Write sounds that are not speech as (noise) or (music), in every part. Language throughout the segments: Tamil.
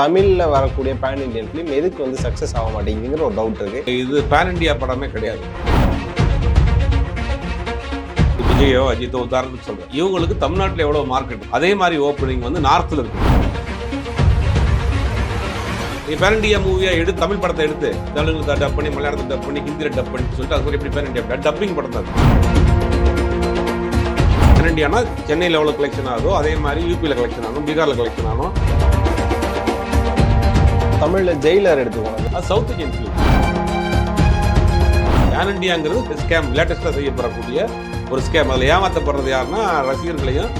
தமிழில் வரக்கூடிய பேன் இண்டியன் ஃபிலிம் எதுக்கு வந்து சக்ஸஸ் ஆக மாட்டேங்குதுங்கிற ஒரு டவுட் இருக்கு. இது பேன் இண்டியா படமே கிடையாது. விஜயோ அஜித்தோ உதாரணத்துக்கு சொல்றேன். இவங்களுக்கு தமிழ்நாட்டில் எவ்வளவு மார்க்கெட் அதே மாதிரி ஓப்பனிங் வந்து நார்த்தில் இருக்கு. நீ பேன் இண்டியா மூவியா எடுத்து தமிழ் படத்தை எடுத்து தெலுங்கு டப் பண்ணி மலையாளத்தை டப் பண்ணி ஹிந்தியில் டப் பண்ணி சொல்லிட்டு அது மாதிரி எப்படி பேன் இண்டியா டப்பிங் படம் தான் பேன் இண்டியானா சென்னையில் எவ்வளோ கலெக்ஷன் ஆகும் அதே மாதிரி யூபியில் கலெக்ஷன் ஆகும் பீகாரில் கலெக்ஷன் ஆகும். தமிழ்ல ஜெயிலர் எடுத்துக்கோங்க. சவுத் இந்தியன் ஃபிலிம் பேன் இண்டியாங்கிறது ஸ்கேம் லேட்டஸ்ட்டாக செய்யப்படக்கூடிய ஒரு ஸ்கேம் அதில் ஏமாற்றப்படுறது யாருன்னா ரசிகர்களையும்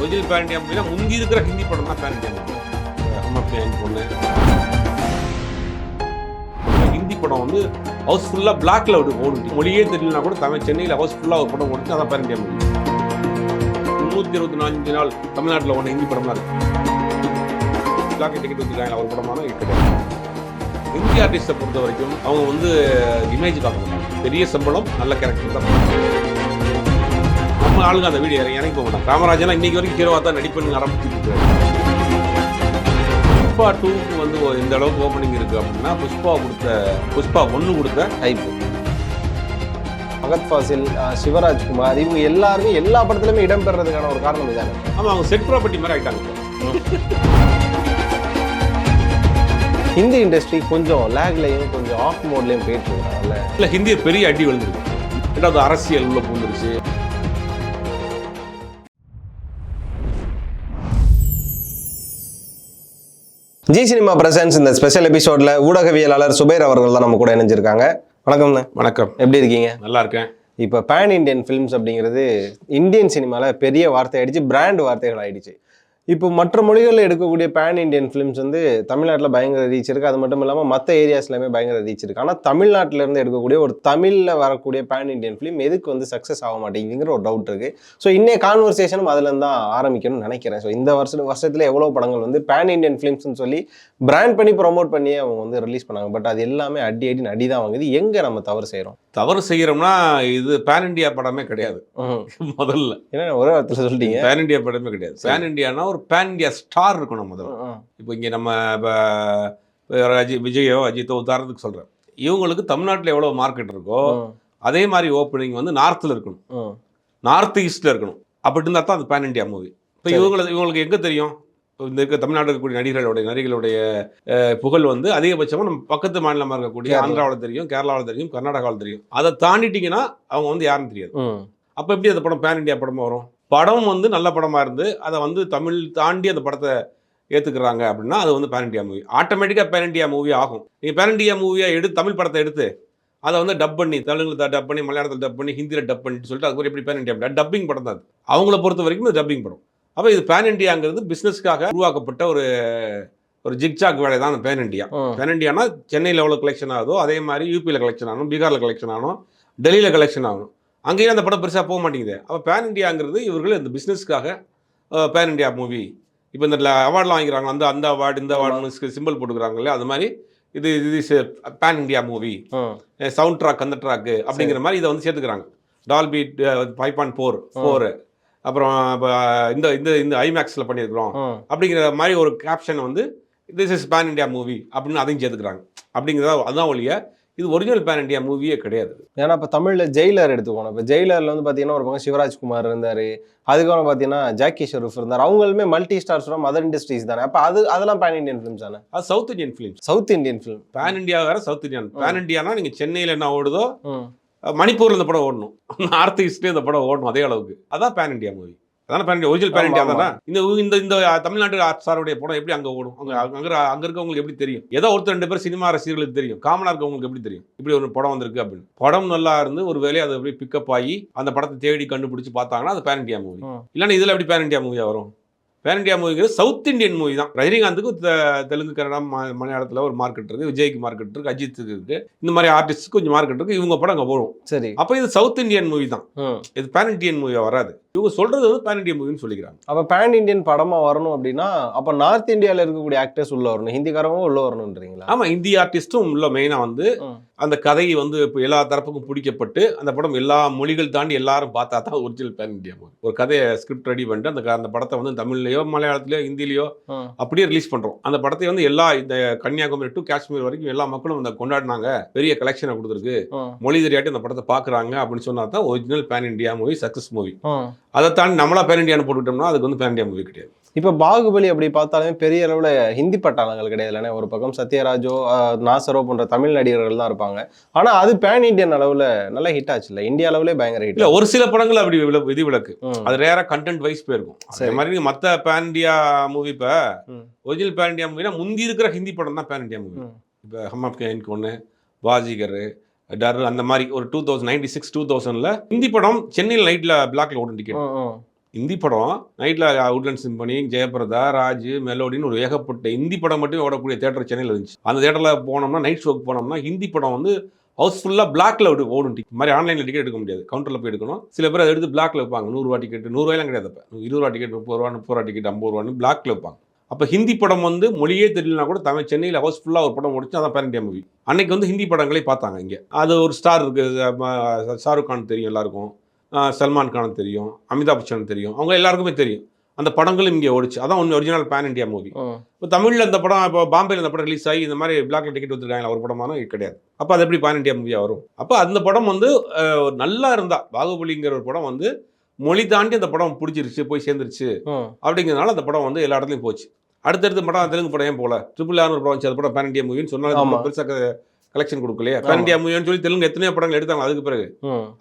ஒரிஜினல் பேன் இண்டியா அப்படின்னா முந்தி இருக்கிற ஹிந்தி படம் தான் பேன் இண்டியா அம்மப்பியான் பொண்ணு. ஹிந்தி படம் வந்து ஹவுஸ்ஃபுல்லாக பிளாக்ல விடு ஓடுச்சு மொழியே தெரியலனா கூட தமிழ் சென்னையில் ஹவுஸ்ஃபுல்லாக ஒரு படம் ஓடுச்சு அதான் பேன் இண்டியா மூவி முந்நூற்றி இருபத்தி நாலஞ்சு நாள் தமிழ்நாட்டில் ஒன்று ஹிந்தி படம் தான் இருக்குது பிளாக் டிக்கெட் வச்சுருக்காங்க. ஒரு படமான கிடையாது ஹிந்தி ஆர்டிஸ்ட்டை பொறுத்த வரைக்கும் அவங்க வந்து இமேஜ் பார்க்க மாட்டாங்க பெரிய சம்பளம் நல்ல கேரக்டர் தான். நம்ம ஆளுங்க அந்த வீடியோ இறங்கி போக மாட்டாங்க. ராமராஜனா இன்னைக்கு வரைக்கும் ஹீரோவாக தான் நடிப்புன்னு ஆரம்பிச்சுட்டு புஷ்பா டூக்கு வந்து இந்த அளவுக்கு ஓப்பனிங் இருக்கு அப்படின்னா புஷ்பா கொடுத்த புஷ்பா ஒன்று கொடுத்த ஹைப் பகத் ஃபாசில் அஹ், சிவராஜ்குமார் இவங்க எல்லாருமே எல்லா படத்துலயுமே இடம் பெறதுக்கான ஒரு காரணம் இதானே? ஆமாம் அவங்க செட் ப்ராப்பர்ட்டி மாதிரி ஆயிட்டாங்க. (laughs) ஹிந்தி இண்டஸ்ட்ரி கொஞ்சம் லேக்லையும் கொஞ்சம் ஆஃப் மோட்லயும் போயிட்டு இருக்காங்கல்ல இல்லை ஹிந்தியை பெரிய அடி விழுந்துருக்கு. ரெண்டாவது அரசியல் உள்ள பூந்துருச்சு ஜி சினிமா பிரசன்ஸ் இந்த ஸ்பெஷல் எபிசோட்ல ஊடகவியலாளர் சுபேர் அவர்கள் தான் நம்ம கூட இணைஞ்சிருக்காங்க. வணக்கம்ண்ணே. வணக்கம். எப்படி இருக்கீங்க? நல்லா இருக்கேன். இப்போ பேன் இந்தியன் ஃபிலிம்ஸ் அப்படிங்கிறது இந்தியன் சினிமாவில் பெரிய வார்த்தை ஆயிடுச்சு பிராண்ட் வார்த்தைகள் ஆயிடுச்சு. இப்போ மற்ற மொழிகளில் எடுக்கக்கூடிய பேன் இந்தியன் ஃபிலிம்ஸ் வந்து தமிழ்நாட்டில் பயங்கர ரீச் இருக்குது அது மட்டும் இல்லாமல் மற்ற ஏரியாஸ்லையுமே பயங்கர ரீச் இருக்குது ஆனால் தமிழ்நாட்டிலேருந்து எடுக்கக்கூடிய ஒரு தமிழில் வரக்கூடிய பேன் இண்டியன் ஃபிலிம் எதுக்கு வந்து சக்ஸஸ் ஆக மாட்டேங்குங்கிற ஒரு டவுட் இருக்குது ஸோ இன்னைய கான்வர்சேஷனும் அதுலேருந்து தான் ஆரம்பிக்கணும்னு நினைக்கிறேன். ஸோ இந்த வருஷ வருஷத்தில் எவ்வளோ படங்கள் வந்து பேன் இந்தியன் ஃபிலிம்ஸ்னு சொல்லி பிராண்ட் பண்ணி ப்ரோமோட் பண்ணியே அவங்க வந்து ரிலீஸ் பண்ணாங்க. பட் அது எல்லாமே அடி அடி நடி தான் வாங்குது. எங்கே நம்ம தவறு செய்கிறோம் தவறு செய்கிறோம்னா இது பேன் இண்டியா படமே கிடையாது. முதல்ல. ஏன்னா ஒரே வார்த்தையில் சொல்லிட்டீங்க? பேன் இண்டியா படமே கிடையாது. பேன் இண்டியானா ஒரு பேன் இண்டியா ஸ்டார் இருக்கணும் முதல்ல. இப்போ இங்கே நம்ம இப்போ அஜித் விஜயோ அஜித்தோ உதாரணத்துக்கு சொல்கிறேன் இவங்களுக்கு தமிழ்நாட்டில் எவ்வளோ மார்க்கெட் இருக்கோ அதே மாதிரி ஓப்பனிங் வந்து நார்த்தில் இருக்கணும். நார்த் ஈஸ்டில் இருக்கணும். அப்படி இருந்தால் தான் அது பேன் இண்டியா மூவி இப்போ. இவங்களுக்கு இவங்களுக்கு எங்கே தெரியும்? இந்த இருக்க தமிழ்நாட்டில் இருக்கக்கூடிய நடிகர்களுடைய நடிகளுடைய புகழ் வந்து அதிகபட்சமாக நம்ம பக்கத்து மாநிலமாக இருக்கக்கூடிய. ஆந்திராவில் தெரியும் கேரளாவில் தெரியும் கர்நாடகாவில் தெரியும். அதை தாண்டிட்டீங்கன்னா அவங்க வந்து யாருன்னு தெரியாது. அப்போ எப்படி அந்த படம் பேன் இண்டியா படமாக வரும்? படம் வந்து நல்ல படமாக இருந்து அதை வந்து தமிழ் தாண்டி அந்த படத்தை ஏற்றுக்கிறாங்க அப்படின்னா அது வந்து பேன் இண்டியா மூவி ஆட்டோமேட்டிக்காக பேன் இண்டியா மூவி ஆகும். நீங்கள் பேன் இண்டியா மூவியாக எடுத்து தமிழ் படத்தை எடுத்து அதை வந்து டப் பண்ணி தெலுங்குல டப் பண்ணி மலையாளத்தில் டப் பண்ணி ஹிந்தியில் டப் பண்ணிட்டு சொல்லிட்டு அது ஒரு எப்படி பேன் இண்டியா டப்பிங் படம் தான் அது. அவங்கள பொறுத்த வரைக்கும் இது டப்பிங் படம். அப்போ இது பேன் இண்டியாங்கிறது பிஸ்னஸ்க்காக உருவாக்கப்பட்ட ஒரு ஒரு ஜிக்ஜாக் வேலை தான் அந்த பேன் இண்டியா. பேன் இண்டியானா சென்னையில் எவ்வளோ கலெக்ஷன் ஆகுதோ அதே மாதிரி யூபியில் கலெக்ஷன் ஆகணும் பீகாரில் கலெக்ஷன் ஆகணும் டெல்லியில் கலெக்ஷன் ஆகணும். அங்கேயும் அந்த படம் பெருசாக போக மாட்டேங்குது. அப்போ பேன் இண்டியாங்கிறது இவர்கள் இந்த பிஸ்னஸ்க்காக பேன் இண்டியா மூவி இப்போ இந்த அவார்ட்லாம் வாங்கிக்கிறாங்க. அந்த அந்த அவார்டு இந்த அவார்டுன்னு சிம்பிள் போட்டுக்கிறாங்கல்ல அது மாதிரி இது இது pan India movie. Sound track அந்த ட்ராக்கு அப்படிங்கிற மாதிரி இதை வந்து சேர்த்துக்கிறாங்க. Dolby five point four four அப்புறம் இப்ப இந்த இந்த இந்த ஐமேக்ஸில் பண்ணியிருக்கிறோம். அப்படிங்கிற மாதிரி ஒரு கேப்ஷன் வந்து this is pan India movie அப்படின்னு அதையும் சேர்த்துக்கிறாங்க. அப்படிங்கிறதா அதுதான் ஒழிய இது ஒரிஜினல் பேன் இண்டியா மூவியே கிடையாது. ஏன்னா இப்போ தமிழ்ல ஜெயிலர் எடுத்துக்கோணும். இப்போ ஜெயிலர்ல வந்து பார்த்தீங்கன்னா ஒரு பக்கம் சிவராஜ்குமார் இருந்தாரு அதுக்கப்புறம் பார்த்தீங்கன்னா ஜாக்கி ஷெரூஃப் இருந்தார். அவங்களுமே multi stars from other industries தானே. அப்போ அது அதெல்லாம் பேன் இந்தியன் ஃபிலிம்ஸ் தானே? அது south Indian films south Indian film pan India வேற சவுத் இந்தியன் பேன் இண்டியானா நீங்கள் சென்னையில் என்ன ஓடுதோ மணிப்பூரில் இந்த படம் ஓடணும். (laughs) நார்த் ஈஸ்ட்லேயே இந்த படம் ஓடணும் அதே அளவுக்கு. அதான் பேன் இண்டியா மூவி அதான pan India original pan India. தானே? இந்த இந்த இந்த தமிழ்நாட்டு சாருடைய படம் எப்படி அங்கே ஓடும்? அங்கே அங்கே அங்கே இருக்கவங்களுக்கு எப்படி தெரியும்? ஏதோ ஒருத்தர் ரெண்டு பேர் சினிமா ரசிகர்களுக்கு தெரியும். காமனாக இருக்கவங்களுக்கு எப்படி தெரியும்? இப்படி ஒரு படம் வந்திருக்கு அப்படின்னு. படம் நல்லா இருந்து ஒரு வேலையை அது அப்படியே பிக்கப் ஆகி அந்த படத்தை தேடி கண்டுபிடிச்சு பார்த்தாங்கன்னா அது பேன் இண்டியா மூவி. இல்லைன்னா இதில் எப்படி பேன் இண்டியா மூவியாக வரும்? பேன் இண்டியா மூவிங்கிறது சவுத் இந்தியன் மூவி தான். ரஜினிகாந்துக்கு தெலுங்கு கன்னடம் மலையாளத்தில் ஒரு மார்க்கெட் இருக்குது விஜய்க்கு மார்க்கெட் இருக்குது அஜித்துக்கு இருக்குது இந்த மாதிரி ஆர்டிஸ்ட்டுக்கு கொஞ்சம் மார்க்கெட் இருக்குது இவங்க படம் அங்கே வரும். சரி. அப்போ இது சவுத் இந்தியன் மூவி தான். இது பேன் இண்டியன் மூவியாக வராது. இவங்க சொல்றது வந்து பேன் இண்டியன் மூவின்னு சொல்லிக்கிறாங்க. அப்போ பேன் இந்தியன் படமா வரணும் அப்படின்னா அப்போ நார்த் இந்தியாவில் இருக்கக்கூடிய ஆக்டர்ஸ் உள்ள வரணும். ஹிந்திக்காரங்களும் உள்ள வரணுன்றீங்களா ஆமா இந்திய ஆர்டிஸ்ட்டும் உள்ள மெயினாக வந்து. அந்த கதை வந்து இப்போ எல்லா தரப்புக்கும் பிடிக்கப்பட்டு அந்த படம் எல்லா மொழிகள் தாண்டி எல்லாரும் பார்த்தா தான் ஒரிஜினல் பேன் இந்தியா மூவி ஒரு கதையை ஸ்கிரிப்ட் ரெடி பண்ணிட்டு அந்த அந்த படத்தை வந்து தமிழ்லையோ மலையாளத்திலயோ ஹிந்திலையோ. அப்படியே ரிலீஸ் பண்றோம் அந்த படத்தை வந்து எல்லா இந்த கன்னியாகுமரி டு காஷ்மீர் வரைக்கும் எல்லா மக்களும் அந்த கொண்டாடினாங்க பெரிய கலெக்ஷனை கொடுத்துருக்கு. மொழி தெரியாட்டி அந்த படத்தை பார்க்குறாங்க அப்படின்னு சொன்னா தான் original pan India movie success movie. அதை தாண்டி நம்மளா பேன் இந்தியான்னு போட்டுக்கிட்டோம்னா அதுக்கு வந்து பேன் இந்தியா மூவி கிடையாது இப்ப பாகுபலி அப்படி பார்த்தாலுமே பெரிய அளவுல ஹிந்தி பட்டாளங்கள் கிடையாது இல்லைன்னா ஒரு பக்கம் சத்யராஜோ நாசரோ போன்ற தமிழ் நடிகர்கள் தான் இருப்பாங்க ஆனா அது பேன் இந்தியன் அளவுல நல்ல ஹிட் ஆச்சு இல்ல இந்தியா அளவுல பயங்கர ஹிட் இல்ல ஒரு சில படங்கள் அப்படி விதிவிலக்கு ம். அது ரேரா கண்டென்ட் வைஸ் போயிருக்கும் அதே சரி. மாதிரி மத்த பேன் இந்தியா மூவி இப்ப. ஒரிஜினல் பேன் இந்தியா மூவினா முந்தி இருக்கிற ஹிந்தி படம் தான் பேன் இந்தியா மூவி. இப்போ ஹம் ஆப் எனக்கு ஒன்று பாஜிகர் டர் அந்த மாதிரி ஒரு two thousand ninety six two தௌசண்ட்ல Hindi படம் சென்னையில் நைட்ல பிளாக்ல ஓடும் டிக்கெட். ஹிந்தி படம் நைட்ல உட்லண்ட் சிம்பனி ஜெயபிரதா ராஜ் மெலோடின்னு ஒரு ஏகப்பட்ட ஹிந்தி படம் மட்டும் ஓடக்கூடிய தேட்டர் சென்னையில் இருந்துச்சு. அந்த தேட்டர்ல போனோம்னா நைட் ஷோக்கு போனோம்னா ஹிந்தி படம் வந்து ஹவுஸ்ஃபுல்லாக பிளாக்ல ஓடும் டிக்கெட் மாதிரி ஆன்லைனில் டிக்கெட் எடுக்க முடியாது. கவுண்டரில் போய் எடுக்கணும். சில பேர் அதை எடுத்து பிளாக்ல வைப்பாங்க. நூறுரூவா டிக்கெட் நூறுரூவாயெல்லாம் கிடையாது அப்போ. இருபது ரூபா டிக்கெட் முப்பது ரூபா முப்பது ரூபா டிக்கெட் ஐம்பது ரூபான்னு பிளாக்ல வைப்பாங்க. அப்போ ஹிந்தி படம் வந்து மொழியே தெரியலனா கூட தமிழ் சென்னையில் ஹவுஸ்ஃபுல்லாக ஒரு படம் முடிச்சு அதான் பேன் இண்டியா மூவி அன்னைக்கு வந்து ஹிந்தி படங்களே பார்த்தாங்க இங்கே. அது ஒரு ஸ்டார் இருக்கு அஹ் ஷாருக் கான் தெரியும் எல்லாருக்கும். சல்மான் கான் தெரியும் அமிதாப் பச்சன் தெரியும் அவங்க எல்லாருக்குமே தெரியும். அந்த படங்களும் இங்கே ஓடிச்சு. அதான் ஒன்று ஒரிஜினல் பேன் இண்டியா மூவி. இப்போ தமிழில் இந்த படம் இப்போ பாம்பேல இந்த படம் ரிலீஸ் ஆகி இந்த மாதிரி பிளாக்ல டிக்கெட் வந்துருக்காங்க ஒரு படமான கிடையாது. அப்போ அது எப்படி பேன் இண்டியா மூவியாக வரும்? அப்போ அந்த படம் வந்து நல்லா இருந்தா பாகுபலிங்கிற ஒரு படம் வந்து மொழி தாண்டி அந்த படம் பிடிச்சிருச்சு போய் சேர்ந்துருச்சு. அப்படிங்கிறதுனால அந்த படம் வந்து எல்லா இடத்துலையும் போச்சு. அடுத்தடுத்த படம் தெலுங்கு படம் ஏன் போல ட்ரிபிள் ஆர் ஒரு படம் வந்துச்சு. அது படம் பேன் இண்டியா மூவின்னு. சொன்னாலும் பெருசாக கலெக்ஷன் கொடுக்கலையே. பேன். இண்டியா மூவின்னு சொல்லி தெலுங்கு எத்தனையோ படங்கள் எடுத்தாங்க. அதுக்கு பிறகு.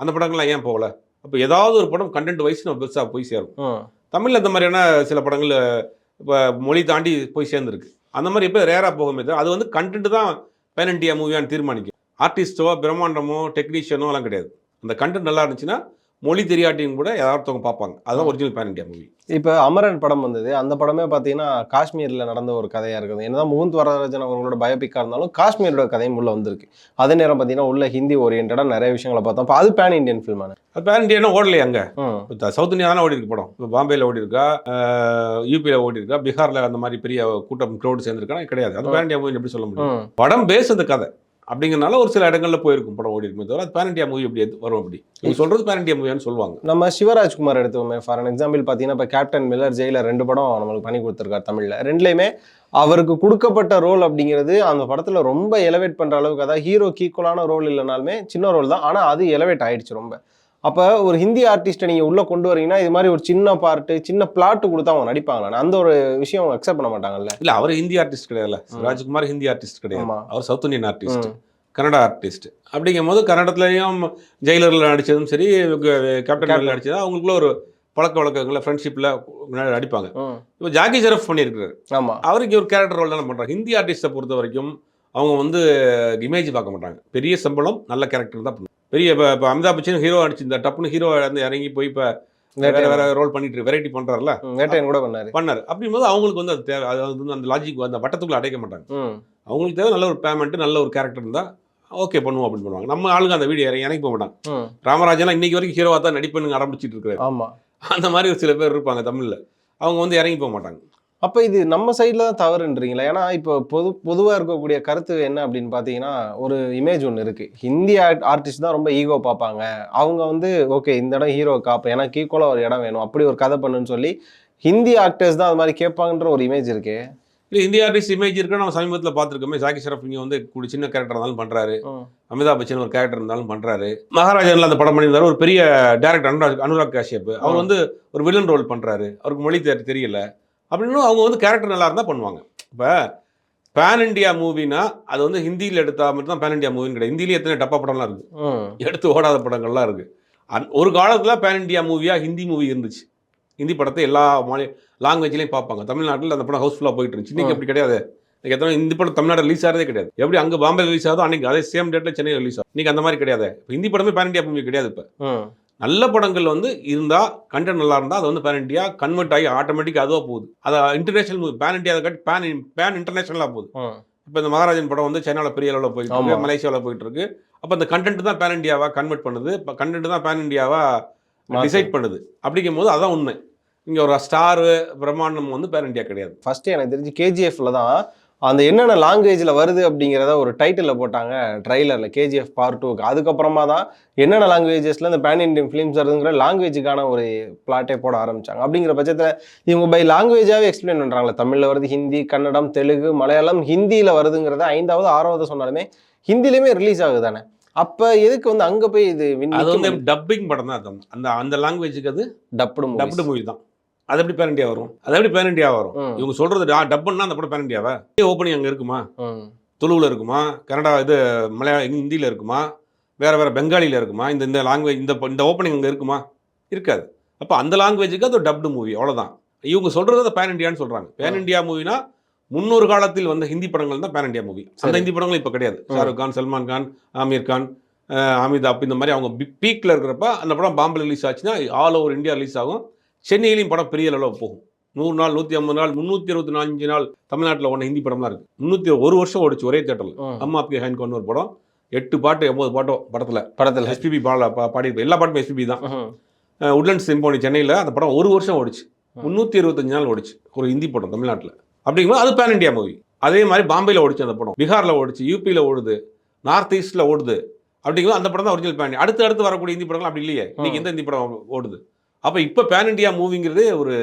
அந்த படங்கள்லாம் ஏன் போகல? அப்போ ஏதாவது ஒரு படம் கண்டென்ட் வைஸ் நம்ம பெருசாக போய் சேரும். தமிழில் இந்த மாதிரியான சில படங்கள் இப்போ மொழி தாண்டி போய் சேர்ந்துருக்கு. அந்த மாதிரி இப்போ ரேராக போகுமே தவிர அது வந்து கண்டென்ட் தான் பேன் இண்டியா மூவியான்னு தீர்மானிக்கும். ஆர்டிஸ்ட்டோ பிரம்மாண்டமோ டெக்னீஷியனோ எல்லாம் கிடையாது. அந்த கண்டென்ட் நல்லா இருந்துச்சுன்னா மொழி தெரியாட்டியும் கூட யாரத்தவங்க பார்ப்பாங்க. அதுதான் ஒரிஜினல் பேன் இண்டியா மூவி இப்ப அமரன் படம் வந்தது. அந்த படமே பாத்தீங்கன்னா காஷ்மீர்ல நடந்த ஒரு கதையா இருக்குது. என்னதான் முகுந்த் வரதராஜன் அவர்களோட பயோபிக்கா இருந்தாலும் காஷ்மீரோட கதையும் உள்ள வந்திருக்கு. அதே நேரம் பாத்தீங்கன்னா உள்ள ஹிந்தி ஓரியன்டா நிறைய விஷயங்களை பார்த்தோம். அப்ப அது பேன் இந்தியன் ஃபில்மான அது பேன் இண்டியானா ஓடலையே அங்கே. இப்போ சவுத் இந்தியா தானே ஓடி இருக்கு படம். இப்போ பாம்பேல ஓடி இருக்கா யூபியில் ஓடி இருக்கா பீகாரில் அந்த மாதிரி பெரிய கூட்டம் க்ரௌட் சேர்ந்துருக்கா கிடையாது. அது பேன் இண்டியா மூவி எப்படி சொல்ல முடியும்? படம் பேஸ் அந்த கதை. அப்படிங்கிறனால ஒரு சில இடங்கள்ல போயிருக்கும் படம் ஓடி இருக்குமே தவிர அது பேன் இண்டியா மூவி எப்படி வரும் அப்படி. நீங்க சொல்றது பேன் இண்டியா மூவியான்னு சொல்லுவாங்க. நம்ம சிவராஜ்குமார் எடுத்துவோமே ஃபார் அன் எக்ஸாம்பிள் பார்த்தீங்கன்னா இப்போ கேப்டன் மில்லர் ஜெயில ரெண்டு படம் நம்மளுக்கு பண்ணி கொடுத்துருக்காரு தமிழில். ரெண்டுலேயுமே அவருக்கு கொடுக்கப்பட்ட ரோல் அப்படிங்கிறது அந்த படத்தில் ரொம்ப எலவேட் பண்ணுற அளவுக்கு அதாவது ஹீரோக்கு ஈக்குவலான ரோல் இல்லைனாலுமே சின்ன ரோல் தான். ஆனால் அது எலவேட் ஆயிடுச்சு ரொம்ப. அப்போ ஒரு ஹிந்தி ஆர்டிஸ்ட்டை நீங்கள் உள்ளே கொண்டு வரீங்கன்னா இது மாதிரி ஒரு சின்ன பார்ட்டு சின்ன பிளாட் கொடுத்தா அவங்க நடிப்பாங்களா அந்த ஒரு விஷயம் அவங்க அக்செப்ட் பண்ண மாட்டாங்கல்ல? இல்ல அவர் ஹிந்தி ஆர்டிஸ்ட் கிடையாதுல்ல. ராஜ்குமார் ஹிந்தி ஆர்டிஸ்ட் கிடையாது. அவர் south Indian artist. Kannada artist அப்படிங்கும் போது கன்னடத்துலயும் ஜெயிலர்ல நடிச்சதும் சரி கேப்டன். நடிச்சதும் அவங்களுக்குள்ள ஒரு பழக்க வழக்கங்களை ஃப்ரெண்ட்ஷிப்ல நடிப்பாங்க. ம். இப்போ ஜாக்கி ஜெரஃப் பண்ணியிருக்காரு ஆமாம் அவருக்கு ஒரு கேரக்டர் ரோல் தானே பண்றாங்க ஹிந்தி ஆர்டிஸ்ட்டை பொறுத்த வரைக்கும் அவங்க வந்து இமேஜ் பார்க்க மாட்டாங்க. பெரிய சம்பளம் நல்ல கேரக்டர் தான் பண்ணுவாங்க. பெரிய இப்போ இப்போ அமிதாப் பச்சன் ஹீரோ அடிச்சு இந்த டப்புன்னு ஹீரோ வந்து இறங்கி போய் இப்போ வேற வேற ரோல் பண்ணிட்டு வெரைட்டி பண்றாருல. வேட்டையன் கூட பண்ணாரு. பண்ணாரு. அப்படிங்கும்போது அவங்களுக்கு வந்து அது தேவை. அது வந்து அந்த லாஜிக் அந்த வட்டத்துக்குள்ள அடைக்க மாட்டாங்க. அவங்களுக்கு தேவை நல்ல ஒரு பேமெண்ட் நல்ல ஒரு கேரக்டர் இருந்தா ஓகே பண்ணுவோம் அப்படின்னு பண்ணுவாங்க. நம்ம ஆளுங்க அந்த வீடியோ இறங்கி இறங்கி போக மாட்டாங்க. ம். ராமராஜன்லாம் இன்னைக்கு வரைக்கும் ஹீரோவா தான் நடிப்பேன்னு ஆரம்பிச்சிட்டு இருக்காரு ஆமாம் அந்த மாதிரி ஒரு சில பேர் இருப்பாங்க தமிழ்ல. அவங்க வந்து இறங்கி போக மாட்டாங்க. அப்போ இது நம்ம சைடில் தான் தவறுன்றீங்களா? ஏன்னா இப்போ பொது பொதுவாக இருக்கக்கூடிய கருத்து என்ன அப்படின்னு பார்த்தீங்கன்னா ஒரு இமேஜ் ஒன்று இருக்குது ஹிந்தி ஆர்டிஸ்ட் தான் ரொம்ப ஈகோ பார்ப்பாங்க. அவங்க வந்து ஓகே இந்த இடம் ஹீரோ காப்பு. எனக்கு ஈக்குவலாக ஒரு இடம் வேணும். அப்படி ஒரு கதை பண்ணுன்னு சொல்லி ஹிந்தி ஆக்டர்ஸ் தான் அது மாதிரி கேட்பாங்கன்ற ஒரு இமேஜ் இருக்கு. இல்லை இந்தியா ஆர்டிஸ்ட் இமேஜ் இருக்கு நம்ம சமீபத்தில் பார்த்துருக்கோமே ஜாக்கி ஷரஃப் இங்கே வந்து கூட சின்ன கேரக்டர் இருந்தாலும் பண்றாரு. ம். அமிதாப் பச்சன் ஒரு கேரக்டர் இருந்தாலும் பண்றாரு. மகாராஜன்ல அந்த படம் பண்ணியிருந்தாரு. ஒரு பெரிய டேரக்டர் அனுராக் அனுராக் காஷ்யப். அவர். வந்து ஒரு வில்லன் ரோல் பண்றாரு. அவருக்கு மொழி தெரி- தெரியல. அப்படின்னு அவங்க வந்து கேரக்டர் நல்லா இருந்தா பண்ணுவாங்க. இப்போ பேன் இண்டியா மூவினா அது வந்து ஹிந்தியில் எடுத்தா மட்டும் தான் பேன் இண்டியா மூவின்னு கிடையாது. ஹிந்திலேயே எத்தனை டப்பா படம்லாம் இருக்கு? ம் எடுத்து ஓடாத படங்கள்லாம் இருக்கு. அந் ஒரு காலத்துல பேன் இண்டியா மூவியா ஹிந்தி மூவி இருந்துச்சு. ஹிந்தி படத்தை எல்லா மாநில லாங்குவேஜ்லையும் பார்ப்பாங்க. தமிழ்நாட்டில் அந்த படம் ஹவுஸ்ஃபுல்லாக போயிட்டு இருந்துச்சு இன்னைக்கு ம். அப்படி கிடையாது. இன்னைக்கு எத்தனை ஹிந்தி படம் தமிழ்நாடு ரிலீஸ் ஆகிறதே கிடையாது. எப்படி அங்கே பாம்பே ரிலீஸ் ஆகுதோ அன்னைக்கு அதே சேம் டேட்டில் சென்னை ரிலீஸ் ஆகும். இன்னைக்கு அந்த மாதிரி கிடையாது. இப்ப ஹிந்தி படமே பேன் இண்டியா மூவி கிடையாது இப்போ. நல்ல படங்கள் வந்து இருந்தால் கண்டென்ட் நல்லா இருந்தால் அது வந்து பேன் இண்டியா கன்வெர்ட் ஆகி ஆட்டோமேட்டிக் அதுவாக போகுது. அது இன்டர்நேஷனல் மூவி பேன் இண்டியா கட்டி பேன் பேன் இன்டர்நேஷனலாக போகுது. இப்போ இந்த மகாராஜன் படம் வந்து சைனாவில் பெரிய அளவில் போயிட்டு இருக்கு. மலேசியாவில் போயிட்டு இருக்கு. அப்போ அந்த கண்டென்ட் தான் பேன் இண்டியாவா கன்வெர்ட் பண்ணுது. இப்போ கண்டென்ட் தான் பேன் இண்டியாவா மாத்து. டிசைட் பண்ணுது. அப்படிங்கும் போது அதான் உண்மை. இங்கே ஒரு ஸ்டாரு பிரம்மாண்டம் வந்து பேன் இண்டியா கிடையாது. ஃபர்ஸ்ட் எனக்கு தெரிஞ்சு கேஜிஎஃப்ல தான் அந்த என்னென்ன லாங்குவேஜில் வருது அப்படிங்கிறத ஒரு டைட்டிலில் போட்டாங்க ட்ரைலரில் கேஜிஎஃப் பார்ட் டூக்கு அதுக்கப்புறமா தான் என்னென்ன லாங்குவேஜஸில் இந்த பேன் இண்டியன் ஃபிலிம்ஸ் வருதுங்கிற லாங்குவேஜுக்கான ஒரு பிளாட்டே போட ஆரம்பிச்சாங்க. அப்படிங்கிற பட்சத்தில் இவங்க பை லாங்குவேஜாகவே எக்ஸ்பிளைன் பண்ணுறாங்களே தமிழில் வருது ஹிந்தி கன்னடம் தெலுங்கு மலையாளம் ஹிந்தியில் வருதுங்கிறத ஐந்தாவது ஆறாவது சொன்னாலுமே ஹிந்திலையுமே ரிலீஸ் ஆகுது தானே அப்போ எதுக்கு வந்து அங்கே போய் இது அது வந்து டப்பிங் படம் தான். அந்த அந்த லாங்குவேஜுக்கு அது டப்டு டப்டு மூவி தான். அது எப்படி பேன் இண்டியா வரும்? அது எப்படி பேன் இண்டியா வரும்? இவங்க சொல்றது டப்புன்னா அந்த படம் பேன் இண்டியாவா ஓப்பனிங் அங்கே இருக்குமா? துளுவில் இருக்குமா? கன்னடா இது மலையாள ஹிந்தியில் இருக்குமா? வேற வேற பெங்காலியில் இருக்குமா? இந்த இந்த லாங்குவேஜ் இந்த இந்த ஓப்பனிங் அங்கே இருக்குமா? இருக்காது. அப்போ அந்த லாங்குவேஜுக்கு அது டப்டு மூவி அவ்வளோதான் இவங்க சொல்றது அது பேன் இண்டியான்னு சொல்றாங்க. பேன் இண்டியா மூவினா முன்னொரு காலத்தில் வந்த ஹிந்தி படங்கள் தான் பேன் இண்டியா மூவி அந்த. ஹிந்தி படங்கள் இப்போ கிடையாது. ஷாருக் கான் சல்மான் கான் ஆமீர் கான் அமிதாப் இந்த மாதிரி அவங்க பீக்கில் இருக்கிறப்ப அந்த படம் பாம்பே ரிலீஸ் ஆச்சுன்னா ஆல் ஓவர் இந்தியா ரிலீஸ் ஆகும். சென்னையிலையும் படம் பெரிய அளவில் போகும். நூறு நாள் நூற்றி ஐம்பது நாள் முந்நூற்றி இருபத்தி நாலஞ்சு நாள் தமிழ்நாட்டில் ஒன்று ஹிந்தி படம்லாம் இருக்குது முந்நூற்றி ஒரு வருஷம் ஓடிச்சு ஒரே தேட்டரில். அம்மா அப்பி ஹேண்ட் கொண்டு ஒரு படம். எட்டு பாட்டு ஒம்பது பாட்டோ படத்தில். படத்தில். எஸ்பிபி பாட பாடியிருப்பேன் எல்லா பாட்டுமே எஸ்பிபி தான். உட்லண்ட் சிம்போனி சென்னையில் அந்த படம் ஒரு வருஷம் ஓடிச்சு. முந்நூற்றி இருபத்தஞ்சு நாள் ஓடிச்சு. ஒரு ஹிந்தி படம் தமிழ்நாட்டில். அப்படிங்கும்போது அது பேன் இண்டியா மூவி அதே மாதிரி பாம்பேல ஓடிச்சு அந்த படம். பீகாரில் ஓடிச்சு யூபியில் ஓடுது நார்த் ஈஸ்ட்டில் ஓடுது. அப்படிங்கும்போது அந்த படம் தான் ஒரிஜினல் பேன் அடுத்து அடுத்து வரக்கூடிய ஹிந்தி படங்கள் அப்படி இல்லையே. இன்னைக்கு எந்த ஹிந்தி படம் ஓடுது? அப்போ இப்போ பேன் இண்டியா மூவிங்கிறது ஒரு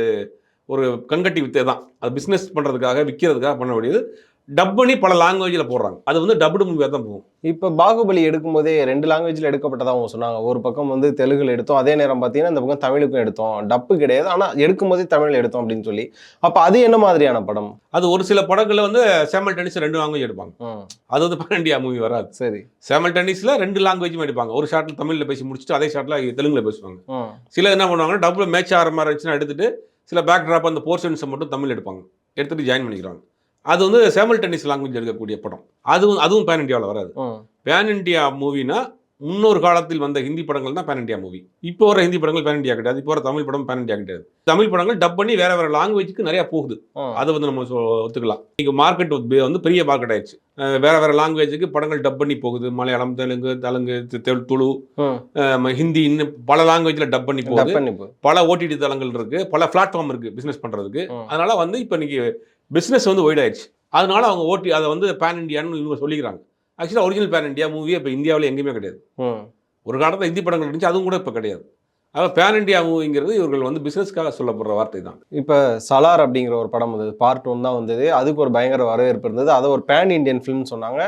ஒரு கண்கட்டி வித்தை தான் அது பிஸ்னஸ் பண்ணுறதுக்காக விற்கிறதுக்காக பண்ண வேண்டியது. டப் பண்ணி பல லாங்குவேஜில் போடுறாங்க. அது வந்து டப்டு மூவியாக தான் போகும். இப்போ பாகுபலி எடுக்கும்போதே ரெண்டு லாங்குவேஜில் எடுக்கப்பட்டதா அவங்க சொன்னாங்க. ஒரு பக்கம் வந்து தெலுங்குல எடுத்தோம் அதே நேரம் பார்த்தீங்கன்னா இந்த பக்கம் தமிழுக்கும் எடுத்தோம். டப்பு கிடையாது ஆனால் எடுக்கும்போதே தமிழ் எடுத்தோம் அப்படின்னு சொல்லி. அப்போ அது என்ன மாதிரியான படம்? அது ஒரு சில படங்களில் வந்து சேமல் டென்னிஸ் ரெண்டு லாங்குவேஜ் எடுப்பாங்க. அது வந்து பேன் இண்டியா மூவி வராது. சரி. சேமல் டென்னிஸில் ரெண்டு லாங்குவேஜும் எடுப்பாங்க. ஒரு ஷாட்டில் தமிழில் பேசி முடிச்சுட்டு அதே ஷாட்டில் தெலுங்குல பேசுவாங்க. சில என்ன பண்ணுவாங்க டபுள் மேட்ச் ஆகிற மாதிரி இருந்துச்சுன்னா எடுத்துட்டு சில பேக் ட்ராப் அந்த போர்ஷன்ஸை மட்டும் தமிழ் எடுப்பாங்க. எடுத்துட்டு ஜாயின் பண்ணிக்கிறாங்க. அது வந்து சேமல் டென்னிஸ் லாங்குவேஜ் எடுக்கக்கூடிய படம். அதுவும் அதுவும் பேன் இண்டியாவில் வராது. பேன் இண்டியா மூவினா முன்னொரு காலத்தில் வந்த ஹிந்தி படங்கள் தான் பேன் இண்டியா மூவி இப்போ வர ஹிந்தி படங்கள் பேன் இண்டியா கிடையாது. இப்போ வர தமிழ் படம் பேன் இண்டியா கிடையாது. தமிழ் படங்கள் டப் பண்ணி வேற வேற லாங்குவேஜுக்கு நிறைய போகுது. அதை வந்து நம்ம ஒத்துக்கலாம். இன்னைக்கு மார்க்கெட் வந்து பெரிய மார்க்கெட் ஆயிடுச்சு. வேற வேற லாங்குவேஜுக்கு படங்கள் டப் பண்ணி போகுது. மலையாளம் தெலுங்கு தெலுங்கு துளு ஹிந்தி இன்னும் பல லாங்குவேஜில் டப் பண்ணி போகுது. பல ஓடிடி தளங்கள் இருக்கு. பல பிளாட்ஃபார்ம் இருக்கு பிசினஸ் பண்றதுக்கு. அதனால வந்து இப்போ இன்னைக்கு பிசினஸ் வந்து ஒய்ட் ஆயிடுச்சு அதனால அவங்க ஓட்டி அதை வந்து பேன் இண்டியான்னு இவங்க சொல்லிக்கிறாங்க. ஆக்சுவலாக ஒரிஜினல் பேன் இண்டியா மூவி இப்போ இந்தியாவில் எங்கேயுமே கிடையாது. ஒரு காலத்தில் ஹிந்தி படங்கள் இருந்துச்சு அதுவும் கூட இப்போ கிடையாது. அதாவது பேன் இண்டியா மூவிங்கிறது இவர்கள் வந்து பிசினஸ்க்காக சொல்லப்படுற வார்த்தை தான். இப்போ சலார் அப்படிங்கிற ஒரு படம் வந்தது பார்ட் ஒன் தான் வந்தது. அதுக்கு ஒரு பயங்கர வரவேற்பு இருந்தது. அதை ஒரு பேன் இண்டியன் ஃபிலிம் சொன்னாங்க.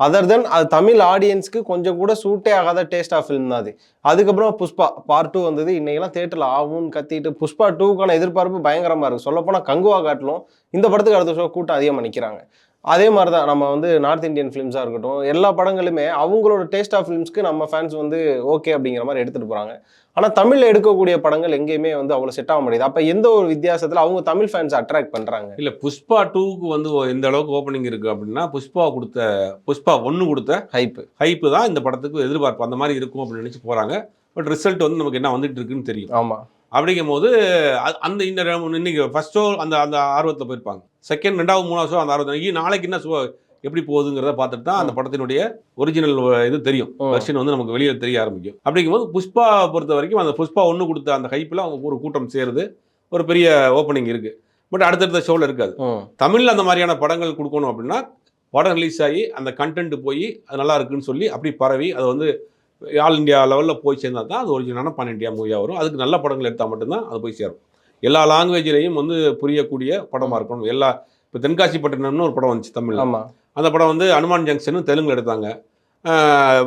அதர் தென் அது தமிழ் ஆடியன்ஸ்க்கு கொஞ்சம் கூட சூட்டே ஆகாத டேஸ்ட் ஆஃப் ஃபிலிம் தான் அது. அதுக்கப்புறம் புஷ்பா பார்ட் டூ வந்தது. இன்னைக்கெல்லாம் தேட்டரில் ஆகும்னு கத்திட்டு புஷ்பா டூக்கான எதிர்பார்ப்பு பயங்கரமாக இருக்குது சொல்லப்போனால் கங்குவா காட்டிலும் இந்த படத்துக்கு அடுத்த ஷோ கூட்டம் அதிகமாக நிற்கிறாங்க அதே மாதிரி தான் நம்ம வந்து நார்த் இந்தியன் ஃபிலிம்ஸாக இருக்கட்டும் எல்லா படங்களுமே அவங்களோட டேஸ்ட் ஆஃப் ஃபிலிம்ஸ்க்கு நம்ம ஃபேன்ஸ் வந்து ஓகே அப்படிங்கிற மாதிரி எடுத்துகிட்டு போகிறாங்க ஆனால் தமிழில் எடுக்கக்கூடிய படங்கள் எங்கேயுமே வந்து அவ்வளோ செட் ஆக முடியுது. அப்போ எந்த ஒரு வித்தியாசத்தில் அவங்க தமிழ் ஃபேன்ஸ் அட்ராக்ட் பண்ணுறாங்க இல்லை புஷ்பா டூக்கு வந்து எந்த அளவுக்கு ஓப்பனிங் இருக்கு அப்படின்னா புஷ்பா கொடுத்த புஷ்பா ஒன்று கொடுத்த ஹைப்பு ஹைப்பு தான் இந்த படத்துக்கு எதிர்பார்ப்பு. அந்த மாதிரி இருக்கும் அப்படின்னு நினச்சி போகிறாங்க பட் ரிசல்ட் வந்து நமக்கு என்ன வந்துட்டு இருக்குன்னு தெரியும். ஆமாம் அப்படிங்கும் போது அந்த இந்த இன்னைக்கு ஃபர்ஸ்ட் ஷோ அந்த அந்த ஆர்வத்தில் போயிருப்பாங்க. செகண்ட் ரெண்டாவது மூணாவது ஷோ அந்த ஆர்வத்தில் நாளைக்கு என்ன ஷோ எப்படி போகுதுங்கிறத பார்த்துட்டு தான் அந்த படத்தினுடைய ஒரிஜினல் இது தெரியும். வெர்ஷன் வந்து நமக்கு வெளியே தெரிய ஆரம்பிக்கும். அப்படிங்கும்போது புஷ்பா பொறுத்த வரைக்கும் அந்த புஷ்பா ஒன்று கொடுத்த அந்த ஹைப்பில் அவங்க ஒரு கூட்டம் சேருது. ஒரு பெரிய ஓப்பனிங் இருக்கு. பட் அடுத்தடுத்த ஷோவில் இருக்காது. தமிழில் அந்த மாதிரியான படங்கள் கொடுக்கணும் அப்படின்னா படம் ரிலீஸ் ஆகி அந்த கண்டென்ட் போய் அது நல்லா இருக்குன்னு சொல்லி அப்படி பரவி அது வந்து ஆல் இந்தியா லெவலில் போய் சேர்ந்தா தான் அது ஒரிஜினலான பான் இந்தியா மூவியாக வரும். அதுக்கு நல்ல படங்கள் எடுத்தால் மட்டும்தான் அது போய் சேரும். எல்லா லாங்குவேஜ்லேயும் வந்து புரியக்கூடிய படமாக இருக்கணும். எல்லா இப்போ தென்காசி பட்டினம்னு ஒரு படம் வந்துச்சு தமிழில். ஆமாம் அந்த படம் வந்து அனுமான் ஜங்ஷன் தெலுங்குல எடுத்தாங்க.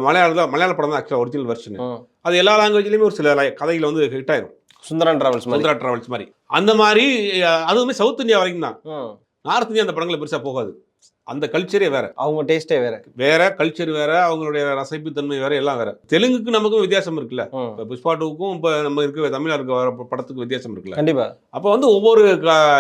மலையாளத்தில் மலையாள படம் தான் ஆக்சுவலாக ஒரிஜினல் வெர்ஷன் அது எல்லா லாங்குவேஜ்லேயுமே ஒரு சில கதைகள் வந்து ஹிட் ஆயிரும். சுந்தரன் டிராவல்ஸ் சுந்தரா டிராவல்ஸ் மாதிரி. அந்த மாதிரி அதுவுமே சவுத் இந்தியா வரைக்கும் தான். நார்த் இந்தியா அந்த படங்களை பெருசாக போகாது. அந்த கல்ச்சரே வேற. அவங்க டேஸ்டே வேற. வேற கல்ச்சர் வேற அவங்களுடைய ரசைப்புத்தன்மை வேற எல்லாம் வேற. தெலுங்குக்கு நமக்கும் வித்தியாசம் இருக்குல்ல. இப்போ புஷ்பா டூக்கும் இப்போ நம்ம இருக்க தமிழா இருக்க வர படத்துக்கு வித்தியாசம் இருக்குல்ல. கண்டிப்பா. அப்போ வந்து ஒவ்வொரு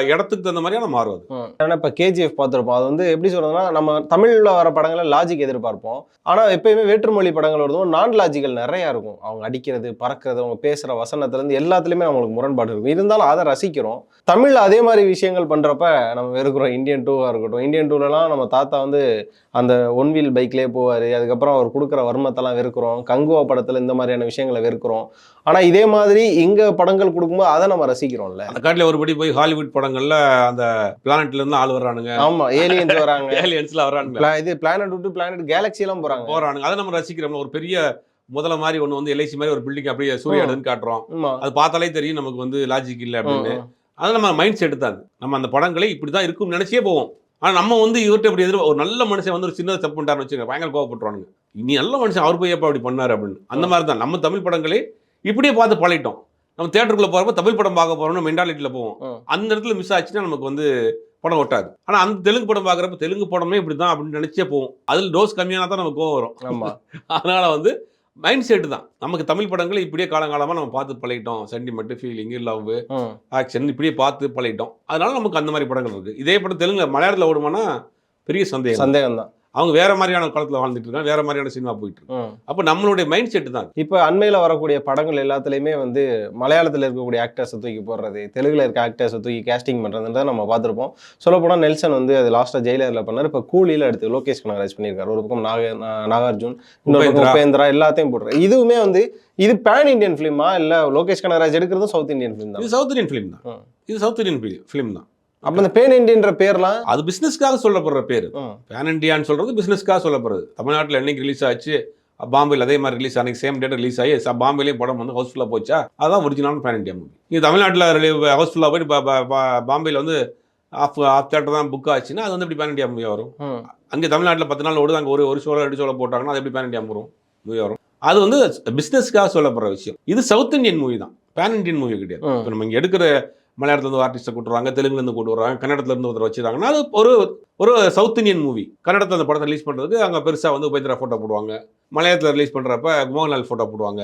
இடத்துக்கு தகுந்த மாதிரியான மாறும் அது. ம். ஏன்னா இப்போ கேஜிஎஃப் பார்த்துருப்போம். அது வந்து எப்படி சொல்றதுன்னா நம்ம தமிழில் வர படங்களை லாஜிக் எதிர்பார்ப்போம். ஆனால் எப்பயுமே வேற்றுமொழி படங்கள் வருதும் நான் லாஜிக்கல் நிறையா இருக்கும். அவங்க அடிக்கிறது பறக்கிறது அவங்க பேசுகிற வசனத்துலேருந்து எல்லாத்துலேயுமே நம்மளுக்கு முரண்பாடு இருக்கும். இருந்தாலும் அதை ரசிக்கிறோம். தமிழில் அதே மாதிரி விஷயங்கள் பண்ணுறப்ப நம்ம வெறுக்கிறோம். இந்தியன் டூவாக இருக்கட்டும். இந்தியன் டூலலாம் நம்ம தாத்தா வந்து அந்த ஒன் வீல் பைக்லேயே போவார். அதுக்கப்புறம் அவர் கொடுக்குற வர்மத்தெல்லாம் வெறுக்கிறோம். கங்குவா படத்தில் இந்த மாதிரியான விஷயங்களை வெறுக்கிறோம். ஆனால் இதே மாதிரி இங்கே படங்கள் கொடுக்கும்போது அதை நம்ம ரசிக்கிறோம்ல. அந்த காட்டில் ஒருபடி போய் ஹாலிவுட் படங்கள்ல அந்த பிளானட்ல இருந்து ஆள் வர்றானுங்க. ஆமா ஏலியன்ஸ் வராங்க. (laughs) ஏலியன்ஸ்ல வர்றானுங்க. Pla- இது பிளானட் விட்டு பிளானட் கேலக்ஸி எல்லாம் போறாங்க. போறானுங்க. அதை நம்ம ரசிக்கிறோம் ஒரு பெரிய முதல்ல மாதிரி ஒண்ணு வந்து எல்ஐசி மாதிரி ஒரு பில்டிங் அப்படியே சூரிய இடம்னு காட்டுறோம். அது பார்த்தாலே தெரியும் நமக்கு வந்து லாஜிக் இல்லை அப்படின்னு. ம், ம். அது நம்ம மைண்ட் செட் தான். நம்ம அந்த படங்களை இப்படி தான் இருக்கும்னு நினைச்சே போவோம். ஆனா நம்ம வந்து இவர்கிட்ட இப்படி எதிர் ஒரு நல்ல மனுஷன் வந்து ஒரு சின்னதை தப்பு பண்ணிட்டாருன்னு வச்சுங்க பயங்கர கோவப்பட்டுருவானுங்க. இனி நல்ல மனுஷன் அவர் போய் எப்போ அப்படி பண்ணாரு அப்படின்னு. அந்த மாதிரி தான் நம்ம தமிழ் படங்களே இப்படியே பார்த்து பழகிட்டோம். நம்ம தேட்டருக்குள்ள போறப்ப தமிழ் படம் பார்க்க போறோம்னு மென்டாலிட்டியில் போவோம். அந்த இடத்துல மிஸ் ஆச்சுன்னா நமக்கு வந்து படம் ஒட்டாது. ஆனா அந்த தெலுங்கு படம் பார்க்குறப்ப தெலுங்கு படமே இப்படி தான் அப்படின்னு நினைச்சே போவோம். அதில் டோஸ் கம்மியானா தான் நமக்கு கோவம் வரும். (laughs) அதனால வந்து மைண்ட் செட் தான். நமக்கு தமிழ் படங்களை இப்படியே காலங்காலமா நம்ம பார்த்து பழகிட்டோம். Sentiment feeling love. ஆக்ஷன் இப்படியே பார்த்து பழகிட்டோம். அதனால நமக்கு அந்த மாதிரி படங்கள் இருக்கு. இதே படம் தெலுங்குல மலையாளத்தில் ஓடுமானா பெரிய சந்தேகம். சந்தேகம் தான் அவங்க வேற மாதிரியான காலத்தில் வாழ்ந்துட்டு இருக்காங்க வேற மாதிரியான சினிமா போயிட்டு இருக்கு. அப்போ நம்மளுடைய மைண்ட் செட் தான் இப்போ அண்மையில் வரக்கூடிய படங்கள் எல்லாத்துலேயுமே வந்து மலையாளத்தில் இருக்கக்கூடிய ஆக்டர்ஸை தூக்கி போடுறது தெலுங்குல இருக்க ஆக்டர்ஸை தூக்கி கேஸ்டிங் பண்ணுறதுன்றத நம்ம பார்த்துருப்போம். சொல்லப்போனால் நெல்சன் வந்து அது லாஸ்ட்டாக ஜெயிலரில் பண்ணார். இப்போ கூலியில் எடுத்து லோகேஷ் கனகராஜ் பண்ணியிருக்காரு. ஒரு பக்கம் நாக நாகார்ஜுன் இன்னொரு பக்கம் உபேந்திரா. எல்லாத்தையும் போடுறாரு இதுவுமே வந்து இது பேன் இந்தியன் ஃபிலிமா இல்லை லோகேஷ் கனகராஜ் எடுக்கிறதும் சவுத் இந்தியன் ஃபிலிம் தான்? இது சவுத் இந்தியன் ஃபிலிம் தான். இது சவுத் இந்தியன் ஃபிலிம் தான். அப்போ இந்த பேன் இந்தியன்ற பேர்லாம் அது பிசினஸ்க்காக சொல்லப்படுற பேர். பேன் இண்டியான்னு சொல்றது பிசினஸ்க்காக சொல்லப்படுறது. தமிழ்நாட்டில் என்னைக்கு ரிலீஸ் ஆச்சு பாம்பேல அதே மாதிரி ரிலீஸ் அன்னைக்கு சேம் டேட் ரிலீஸ் ஆகி பாம்பேலயும் படம் வந்து ஹவுஸ்ஃபுல்லாக போச்சா? அதான் ஒரிஜினல் பேன் இண்டியா மூவி இது தமிழ்நாட்டில் ஹவுஸ்ஃபுல்லாக போயிட்டு பாம்பேல வந்து ஆஃப் ஆஃப் தேட்டர் தான் புக் ஆச்சுன்னா அது வந்து எப்படி பேன் இண்டியா மூவி வரும்? அங்கே தமிழ்நாட்டில் பத்து நாள் ஓடுது அங்கே ஒரு ஒரு ஷோல ரெண்டு ஷோல போட்டாங்கன்னா அது எப்படி பேன் இண்டியா வரும் மூவி வரும்? அது வந்து பிஸ்னஸ்க்காக சொல்லப்படுற விஷயம். இது சவுத் இந்தியன் மூவி தான். பேன் இண்டியன் மூவி கிடையாது. இப்போ நம்ம இங்கே எடுக்கிற மலையாளத்துல இருந்து ஆர்டிஸ்ட்டை கூட்டு வராங்க தெலுங்குல இருந்து கூட்டு வராங்க கன்னடத்துல இருந்து ஒருத்தர் வச்சிருக்காங்கன்னா அது ஒரு ஒரு சவுத் இந்தியன் மூவி கன்னடத்தில் அந்த படத்தை ரிலீஸ் பண்ணுறதுக்கு அங்கே பெருசாக வந்து உபேந்திரா ஃபோட்டோ போடுவாங்க. மலையாளத்தில் ரிலீஸ் பண்ணுறப்ப மோகன்லால் ஃபோட்டோ போடுவாங்க.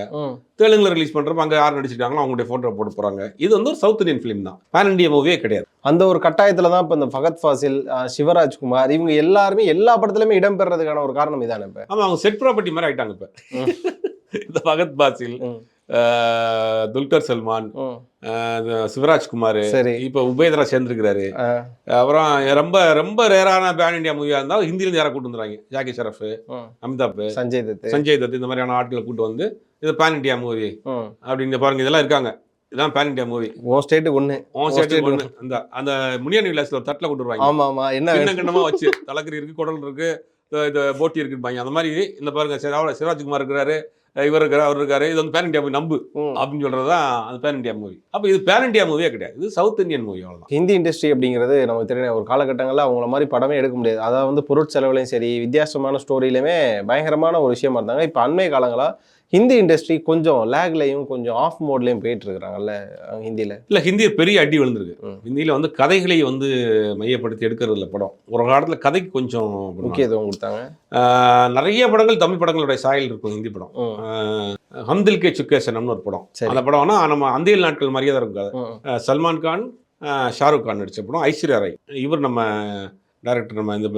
தெலுங்குல ரிலீஸ் பண்ணுறப்ப அங்கே யார் நடிச்சிருக்காங்களோ அவங்களுடைய ஃபோட்டோ போட்டு போகிறாங்க இது வந்து ஒரு சவுத் இந்தியன் ஃபிலிம் தான். பேன் இண்டியா மூவியே கிடையாது. அந்த ஒரு கட்டாயத்துல தான் இப்போ இந்த ஃபகத் ஃபாசில் சிவராஜ்குமார் இவங்க எல்லாருமே எல்லா படத்துலையுமே இடம்பெறதுக்கான ஒரு காரணம் இதானே இப்போ? ஆமாம் அவங்க செட் ப்ராப்பர்ட்டி மாதிரி ஆயிட்டாங்க இப்போ. இந்த பகத் பாசில் துல்கர் சல்மான். ஆஹ், சிவராஜ்குமார் இப்போ உபேந்திரா சேர்ந்துருக்கிறாரு. அப்புறம் ரொம்ப ரொம்ப ரேரான பேன் இண்டியா மூவியாக இருந்தால் ஹிந்திலேருந்து யாரை கூட்டு வந்துறாங்க ஜாக்கி ஷரஃப். அமிதாப் சஞ்சய் தத். சஞ்சய் தத் இந்த மாதிரியான ஆட்களை கூட்டு வந்து இது பேன் இண்டியா மூவி. அப்படின்னு பாருங்க இதெல்லாம் இருக்காங்க. இதான் பேன் இண்டியா மூவி ஸ்டேட்டு ஒண்ணு. ஓன் Most ஸ்டேட் ஒன்று அந்த அந்த முனியன் விலாஸ்ல ஒரு தட்டில் கொண்டு வருவாங்க. ஆமா ஆமா. என்ன? கிண்ண கிண்ணமா வச்சு. தலைக்கறி இருக்கு குடல் இருக்கு இந்த- இந்த போட்டி இருக்குப்பாங்க அந்த மாதிரி இந்த பாருங்க சிவா- சிவராஜ்குமார் இருக்கிறாரு. இவர் இருக்காரு அவர் இருக்காரு. இது வந்து பேன் இண்டியா மூவி நம்பு. அப்படின்னு சொல்றது தான் அந்த பேன் இண்டியா மூவி அப்போ இது பேன் இண்டியா மூவியே கிடையாது. இது சவுத் இந்தியன் மூவி அவ்வளோதான் ஹிந்தி இண்டஸ்ட்ரி அப்படிங்கிறது நமக்கு தெரியும் ஒரு காலகட்டங்களில் அவங்கள மாதிரி படமே எடுக்க முடியாது. அதாவது வந்து பொருட்செலவுலையும் சரி வித்தியாசமான ஸ்டோரியிலுமே பயங்கரமான ஒரு விஷயமா இருந்தாங்க. இப்போ அண்மை காலங்களா ஹிந்தி இண்டஸ்ட்ரி கொஞ்சம் லேக்லையும் கொஞ்சம் ஆஃப் மோட்லையும் போயிட்டு இருக்கிறாங்கல்ல ஹிந்தியில்? இல்ல ஹிந்தி பெரிய அடி விழுந்திருக்கு. ஹிந்தியில வந்து கதைகளை வந்து மையப்படுத்தி எடுக்கிறது இல்ல படம். ஒரு காலத்துல கதைக்கு கொஞ்சம். முக்கியத்துவம் கொடுத்தாங்க. நிறைய படங்கள் தமிழ் படங்களுடைய சாயல் இருக்கும் ஹிந்தி படம். ஹம்தில் கே சுக்கேசனம்னு ஒரு படம். சரி. அந்த படம்னா நம்ம அந்தியல் நாட்கள் மாதிரியே தான் இருக்கும். சல்மான் கான் ஷாருக் கான் நடிச்ச படம் ஐஸ்வர்யா ராய். இவர் நம்ம டைரக்டர் நம்ம இந்த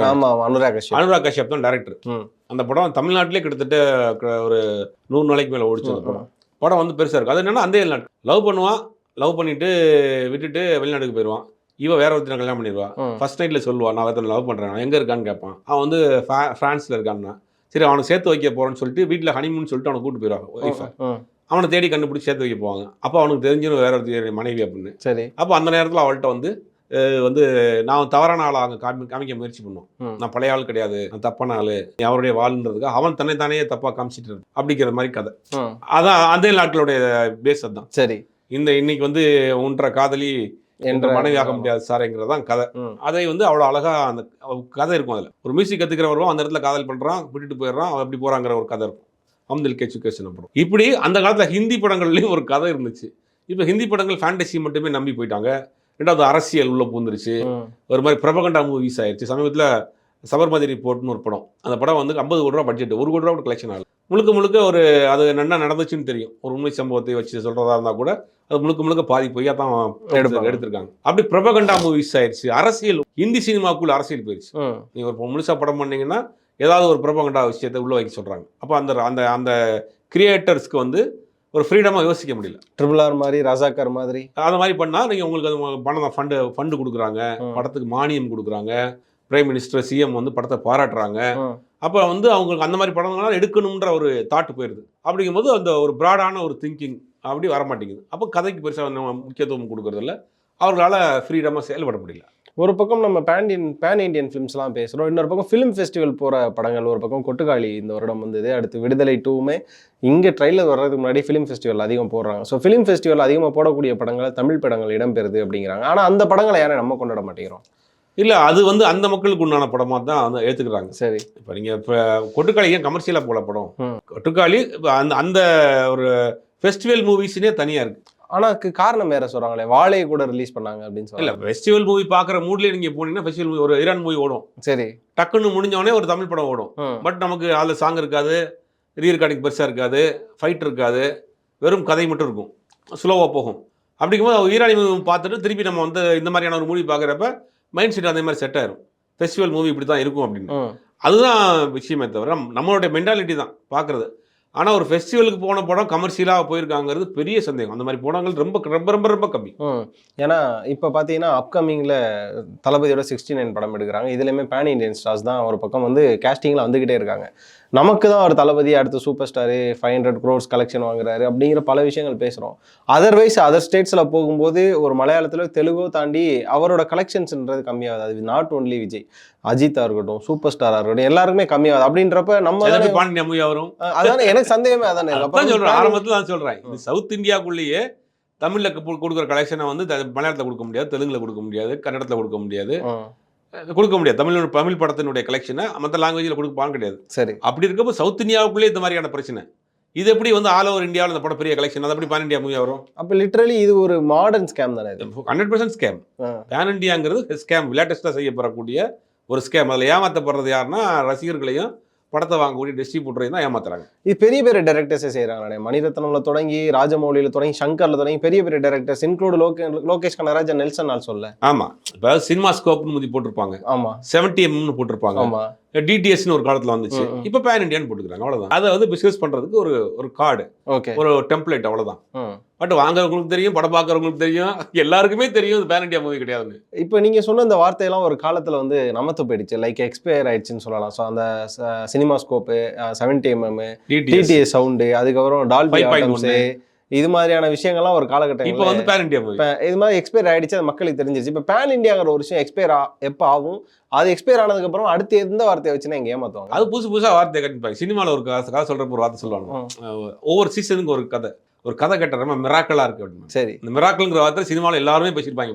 ஆமா அனுராக் கஷ்யப். அனுராக் கஷ்யப் தான் டைரக்டர். அந்த படம் தமிழ்நாட்டிலே கிட்டத்தட்ட ஒரு நூறு நாளைக்கு மேல ஓடிச்சு படம். படம் வந்து பெருசா இருக்கும் அது என்னன்னா அந்த லவ் பண்ணுவான் லவ் பண்ணிட்டு விட்டுட்டு வெளிநாட்டுக்கு போயிடுவான் இவ வேற ஒருத்தனை கல்யாணம் பண்ணிடுவா. ம். ஃபர்ஸ்ட் நைட்ல சொல்லுவான் நான் ஒருத்தனை லவ் பண்றேன். எங்க இருக்கான்னு கேட்பான். அவன் வந்து ஃபா- பிரான்ஸ்ல இருக்கான்னா. சரி அவனுக்கு சேர்த்து வைக்க போறேன்னு சொல்லிட்டு வீட்டில் ஹனிமூன் சொல்லிட்டு அவனை கூட்டு போயிடுவாங்க ஒய்ஃபை. அவனை தேடி கண்டுபிடிச்சி சேர்த்து வைக்க போவாங்க. அப்போ அவனுக்கு தெரிஞ்சிடும் வேற ஒருத்தர் மனைவி அப்படின்னு. சரி. அப்போ அந்த நேரத்தில் அவள்கிட்ட வந்து வந்து நான் தவறான ஆளை அங்கே காமி காமிக்க முயற்சி பண்ணுவோம் ம். நான் பழைய ஆள் கிடையாது. நான் தப்பான ஆள். அவருடைய வாழ்ன்றதுக்கு அவன் தன்னை தானே தப்பாக காமிச்சிட்டு. அப்படிங்கிற மாதிரி கதை. அதான் அந்த நாட்களுடைய பேஸ் அதுதான். சரி. இந்த இன்னைக்கு வந்து உன்ற காதலி என்ற என்ற மனைவி ஆக முடியாது சார்ங்கிறதான் கதை. அதை வந்து அவ்வளோ அழகா அந்த கதை இருக்கும் அதில். ஒரு மியூசிக் கற்றுக்கிறவரும் அந்த இடத்துல காதல் பண்ணுறான் விட்டுட்டு போயிடுறான் அவன் எப்படி போகிறாங்கிற ஒரு கதை இருக்கும். அம்தில் கேச்சுகேஷன் படம். இப்படி அந்த காலத்தில் ஹிந்தி படங்கள்லையும் ஒரு கதை இருந்துச்சு. இப்போ ஹிந்தி படங்கள் ஃபேண்டசி மட்டுமே நம்பி போயிட்டாங்க. ரெண்டாவது அரசியல் உள்ள பூந்துருச்சு. ஒரு மாதிரி பிரபகண்டா மூவிஸ் ஆயிடுச்சு சமீபத்தில் சபர்மதி ரிப்போர்ட்னு ஒரு படம். அந்த படம் வந்து ஐம்பது கோடி ரூபா பட்ஜெட் ஒரு கோடி ரூபா கலெக்ஷன் ஆகுது முழுக்க முழுக்க ஒரு அது என்ன நடந்துச்சுன்னு தெரியும். ஒரு உண்மை சம்பவத்தை வச்சு சொல்றதா இருந்தா கூட அது முழுக்க முழுக்க பாதி பொய்யா தான். எடுத்திருக்காங்க. அப்படி பிரபகண்டா மூவிஸ் ஆயிடுச்சு அரசியல் ஹிந்தி சினிமாக்குள்ள அரசியல் போயிடுச்சு ம். நீங்க ஒரு முழுசா படம் பண்ணீங்கன்னா ஏதாவது ஒரு பிரபகண்டா விஷயத்தை உள்ள வைக்க சொல்றாங்க. அப்போ அந்த அந்த அந்த கிரியேட்டர்ஸ்க்கு வந்து ஒரு ஃப்ரீடமாக யோசிக்க முடியல. ட்ரிபிள் ஆர் மாதிரி ரசாக்கர் மாதிரி. அந்த மாதிரி பண்ணால் நீங்கள் உங்களுக்கு அது பணம் ஃபண்டு ஃபண்டு கொடுக்குறாங்க. படத்துக்கு மானியம் கொடுக்குறாங்க. பிரைம் மினிஸ்டர் சிஎம் வந்து படத்தை பாராட்டுறாங்க. அப்போ வந்து அவங்களுக்கு அந்த மாதிரி படங்கள்லாம் எடுக்கணுன்ற ஒரு தாட் போயிடுது அப்படிங்கும்போது அந்த ஒரு ப்ராடான ஒரு திங்கிங் அப்படி வர மாட்டேங்குது அப்போ கதைக்கு பெருசாக முக்கியத்துவம் கொடுக்கறதில்ல. அவர்களால் ஃப்ரீடமாக செயல்பட முடியல. ஒரு பக்கம் நம்ம பேன் பேன் இண்டியன் ஃபிலிம்ஸ்லாம் பேசுகிறோம் இன்னொரு பக்கம் ஃபிலிம் ஃபெஸ்டிவல் போகிற படங்கள் ஒரு பக்கம் கொட்டுக்காளி இந்த வருடம் வந்தது அடுத்து விடுதலை டூவுமே. இங்கே ட்ரைலர் வர்றதுக்கு முன்னாடி ஃபிலிம் ஃபெஸ்டிவல் அதிகம் போடுறாங்க. ஸோ ஃபிலிம் ஃபெஸ்டிவல் அதிகமாக போடக்கூடிய படங்கள் தமிழ் படங்கள் இடம்பெறுது அப்படிங்கிறாங்க. ஆனால் அந்த படங்களை யாரும் நம்ம கொண்டாட மாட்டேங்கிறோம். இல்லை அது வந்து அந்த மக்களுக்கு உண்டான படமாக தான் வந்து ஏற்றுக்கிறாங்க சரி. இப்போ நீங்கள் இப்போ கொட்டுக்காளி ஏன் கமர்ஷியலாக போல படம். கொட்டுக்காளி இப்ப அந்த அந்த ஒரு ஃபெஸ்டிவல் மூவிஸ்னே தனியாக இருக்குது ஆனால் காரணம் வேற சொல்கிறாங்களே வாழையை கூட ரிலீஸ் பண்ணாங்க அப்படின்னு இல்லை சொல்லி ஃபெஸ்டிவல் மூவி பார்க்குற மூட்லேயே நீங்கள் போனீங்கன்னா ஃபெஸ்டிவல் மூவி ஒரு ஈரான் மூவி ஓடும். சரி. டக்குன்னு முடிஞ்சவொடனே ஒரு தமிழ் படம் ஓடும். பட் நமக்கு அதில் சாங் இருக்காது ரீ ரெக்கார்டிங் பெருசாக இருக்காது ஃபைட் இருக்காது வெறும் கதை மட்டும் இருக்கும். ஸ்லோவாக போகும். அப்படிங்கும்போது ஈரானி மூவி பார்த்துட்டு திருப்பி நம்ம வந்து இந்த மாதிரியான ஒரு மூவி பார்க்குறப்ப மைண்ட் செட் அதே மாதிரி செட் ஆயிரும். ஃபெஸ்டிவல் மூவி இப்படி தான் இருக்கும் அப்படின்னு. அதுதான் விஷயமே தவிர நம்ம- நம்மளுடைய மென்டாலிட்டி தான் பார்க்குறது. ஆனால் ஒரு ஃபெஸ்டிவலுக்கு போன படம் கமர்ஷியலாக போயிருக்காங்கிறது பெரிய சந்தேகம். அந்த மாதிரி படங்கள் ரொம்ப ரொம்ப ரொம்ப ரொம்ப கம்மி. ம். ஏன்னா இப்போ பார்த்தீங்கன்னா அப்கமிங்கில் தளபதியோட சிக்ஸ்டி நைன் படம் எடுக்கிறாங்க. இதுலேயுமே பேன் இண்டியன் ஸ்டார்ஸ் தான் ஒரு பக்கம் வந்து கேஸ்டிங்கில் வந்துக்கிட்டே இருக்காங்க. நமக்கு தான் ஒரு தளபதி அடுத்து super star five hundred crores collection வாங்குறாரு அப்படிங்கிற பல விஷயங்கள் பேசுகிறோம் அதர்வைஸ் அதர் ஸ்டேட்ஸில் போகும்போது ஒரு மலையாளத்தில் தெலுங்கோ தாண்டி அவரோட கலெக்ஷன்ஸ்ன்றது கம்மியாகுது. அது நாட் ஒன்லி விஜய். அஜித்தா இருக்கட்டும் சூப்பர் ஸ்டாராக இருக்கட்டும் எல்லாருக்குமே கம்மியாகுது. அப்படின்றப்ப நம்ம பாண்டிய மூவி வரும். அதானே எனக்கு சந்தேகமே அதானே. அப்புறம் ஆரம்பத்தில் நான் சொல்றேன். இது சவுத் இந்தியாக்குள்ளேயே தமிழ்ல கொடுக்குற கலெக்ஷனை வந்து மலையாளத்துல கொடுக்க முடியாது தெலுங்குல கொடுக்க முடியாது கன்னடத்துல கொடுக்க முடியாது. கொடுக்க முடியாது. தமிழ் தமிழ் படத்தினுடைய கலெக்ஷனை மற்ற லாங்குவேஜில் கொடுப்பான்னு கிடையாது. சரி. அப்படி இருக்கப்போ சவுத் இந்தியாவுக்குள்ளே இந்த மாதிரியான பிரச்சனை. இது எப்படி வந்து ஆல் ஓவர் இந்தியாவில் இந்த படம் பெரிய கலெக்ஷன் அது எப்படி பான் இந்தியா மூவி வரும்? அப்போ லிட்ரலி இது ஒரு மாடர்ன் ஸ்கேம் தானே ஹண்ட்ரட் பர்சன்ட் ஸ்கேம். பேன் இந்தியாங்கிறது ஸ்கேம் லேட்டஸ்ட்டாக செய்யப்படக்கூடிய ஒரு ஸ்கேம் அதில் ஏமாற்றப்படுறது யாருன்னா ரசிகர்களையும் படத்தை வாங்கக்கூடிய டிஸ்ட்ரிபியூட்டரையும் தான் ஏமாத்துறாங்க. இது பெரிய பெரிய டேரக்டர்ஸே செய்கிறாங்களே மணிரத்னம்ல தொடங்கி ராஜமௌலியில தொடங்கி சங்கர்ல தொடங்கி பெரிய பெரிய டேரக்டர்ஸ் இன்க்ளூட் லோகே லோகேஷ் கனராஜ் நெல்சன் நான் சொல்ல. ஆமாம் இப்போ சினிமா ஸ்கோப்னு முதி போட்டிருப்பாங்க. ஆமா. செவன்டி எம்னு போட்டிருப்பாங்க. ஆமா. டிடிஎஸ்னு ஒரு காலத்தில் வந்துச்சு. இப்போ பேன் இண்டியான்னு போட்டுக்கிறாங்க. அவ்வளோதான் அதை வந்து பிஸ்னஸ் பண்ணுறதுக்கு ஒரு ஒரு கார்டு. ஓகே. ஒரு டெம்ப்ளேட் அவ்வளோதான் பட் வாங்குறவங்களுக்கு தெரியும் படம் பார்க்குறவங்களுக்கு தெரியும். எல்லாருக்குமே தெரியும் இது பேன் இண்டியா மூவி கிடையாதுன்னு. இப்போ நீங்க சொன்ன இந்த வார்த்தையெல்லாம் ஒரு காலத்துல வந்து நமத்து போயிடுச்சு. லைக் எக்ஸ்பயர் ஆயிடுச்சுன்னு சொல்லலாம். ஸோ அந்த cinema scope seventy MM DTS sound அதுக்கப்புறம் டால்பி 5.1. இது மாதிரியான விஷயங்கள்லாம் ஒரு காலகட்டம் இப்போ வந்து பேன் இண்டியா இப்போ இது மாதிரி எக்ஸ்பயர் ஆயிடுச்சு அது மக்களுக்கு தெரிஞ்சிருச்சு. இப்போ பேன் இந்தியாங்கிற ஒரு விஷயம் எக்ஸ்பயர் எப்போ ஆகும்? அது எக்ஸ்பயர் ஆனதுக்கப்புறம் அடுத்து எந்த வார்த்தையை வச்சுன்னா இங்கே ஏமாத்துவாங்க? அது புதுசு புதுசாக வார்த்தை கட்டிப்பாங்க சினிமாவில் ஒரு கதை கதை சொல்கிறப்ப ஒரு வார்த்தை சொல்லுவாங்க. ம். அஹ் ஒவ்வொரு சீசனுக்கு ஒரு கதை. ஒரு கதை கட்டுற ரொம்ப மிராக்கலாக இருக்கு அப்படின்னு சரி. இந்த மிராக்கல்ங்கிற வார்த்தை சினிமாவில் எல்லாருமே பேசியிருப்பாங்க.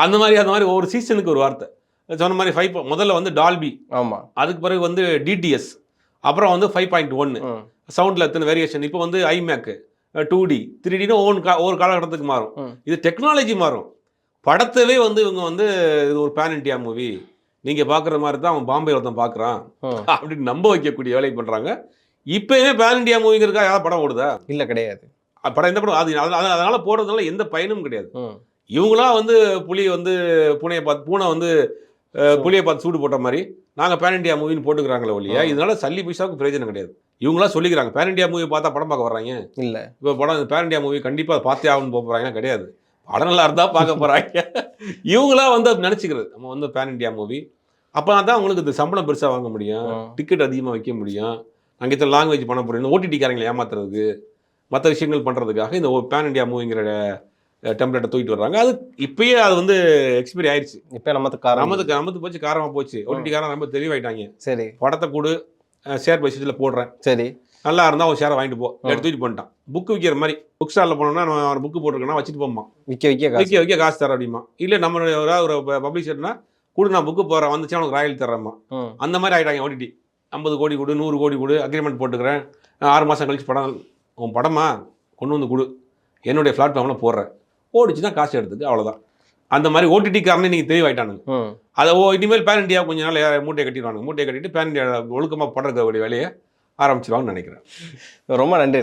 அந்த மாதிரி அந்த மாதிரி ஒவ்வொரு சீசனுக்கு ஒரு வார்த்தை. சொன்ன மாதிரி ஃபைவ் முதல்ல வந்து டால்பி ஆமா. அதுக்கு பிறகு வந்து டிடிஎஸ் அப்புறம் வந்து ஃபைவ் பாயிண்ட் ஒன்று சவுண்டில் எத்தனை வேரியேஷன் இப்போ வந்து ஐமேக்கு டூ டி த்ரீ டின்னு ஒவ்வொரு கா ஒவ்வொரு காலகட்டத்துக்கு மாறும். இது டெக்னாலஜி மாறும். படத்தவே வந்து இவங்க வந்து இது ஒரு பேன் இண்டியா மூவி நீங்கள் பார்க்குற மாதிரி தான் அவன் பாம்பே ஒருத்தன் பார்க்குறான் (laughs) அப்படின்னு நம்ப வைக்கக்கூடிய வேலை பண்ணுறாங்க இப்போயுமே பேன் இண்டியா மூவிங்கிறக்கா யாராவது படம் ஓடுதா? இல்ல கிடையாது. படம் எந்த படம்? அது அதனால போடுறதுனால எந்த பயனும் கிடையாது. ம். இவங்களா வந்து புலி வந்து பூனையை பார்த்து பூனை வந்து புலியை பார்த்து சூடு போட்ட மாதிரி நாங்கள் பேன் இண்டியா மூவின்னு போட்டுக்கிறாங்களே ஒழிய. இதனால சல்லி பைசாவுக்கு பிரயோஜனம் கிடையாது. இவங்களா சொல்லிக்கிறாங்க பேன் இண்டியா மூவி பார்த்தா படம் பார்க்க வர்றாங்க. இல்ல. இப்போ படம் பேன் இண்டியா மூவி கண்டிப்பாக பார்த்தே ஆகணும்னு போக போகிறாங்கன்னா கிடையாது. படம் நல்லா இருந்தால் பார்க்க போகிறாங்க இவங்களா வந்து நினச்சிக்கிறது. நம்ம வந்து பேன் இண்டியா மூவி அப்போ தான் உங்களுக்கு இந்த சம்பளம் பெருசாக வாங்க முடியும். டிக்கெட் அதிகமாக வைக்க முடியும் அங்கே லாங்குவேஜ் பண்ண முடியும் ஓடிடிக்காரங்களை ஏமாத்துறதுக்கு மற்ற விஷயங்கள் பண்ணுறதுக்காக இந்த பேன் இண்டியா மூவிங்கிற டெம்ப்ளேட்டை தூக்கிட்டு வர்றாங்க. அது இப்பயே அது வந்து எக்ஸ்பீரி ஆயிடுச்சு இப்ப நமக்கு நமதுக்கு நமது போச்சு காரமாக போச்சு. ஓடிடிக்காரன் ரொம்ப தெளிவாயிட்டாங்க. சரி. படத்தை கொடு ஷேர் பைசத்தில் போடுறேன். சரி. நல்லா இருந்தால் ஒரு ஷேரை வாங்கிட்டு போ. எடுத்து தூக்கிட்டு பண்ணிட்டான் புக்கு விற்கிற மாதிரி புக் ஸ்டாலில் போனோம்னா நம்ம புக்கு போட்டிருக்கேன்னா வச்சுட்டு போமா விக்க விக்க காசு. விற்க விற்க காசு தர அப்படிமா இல்லை நம்ம ஒரு பப்ளிஷர்னா கொடு நான் புக்கு போகிறேன் வந்துச்சு உனக்கு ராயல் தர்றேம்மா. அந்த மாதிரி ஆகிட்டாங்க ஓடிடி ஐம்பது கோடி கொடு நூறு கோடி கொடு அக்ரிமெண்ட் போட்டுக்கிறேன். ஆறு மாதம் கழிச்சு படம் உன் படமா கொண்டு வந்து கொடு. என்னுடைய பிளாட்ஃபார்மில் போடுறேன். ஓடிச்சுன்னா காசு எடுத்துக்கு அவ்வளோதான் அந்த மாதிரி ஓடிடிக்காரனே நீங்கள் தெளிவாயிட்டானுங்க. அதை ஓ இனிமேல் பேன் இண்டியா கொஞ்ச நாள் மூட்டையை கட்டிடுவானுங்க. மூட்டையை கட்டிட்டு பேன் இண்டியா ஒழுக்கமாக படுறக்கூடிய வேலையை ஆரம்பிச்சிருவாங்கன்னு நினைக்கிறேன். ரொம்ப நன்றி.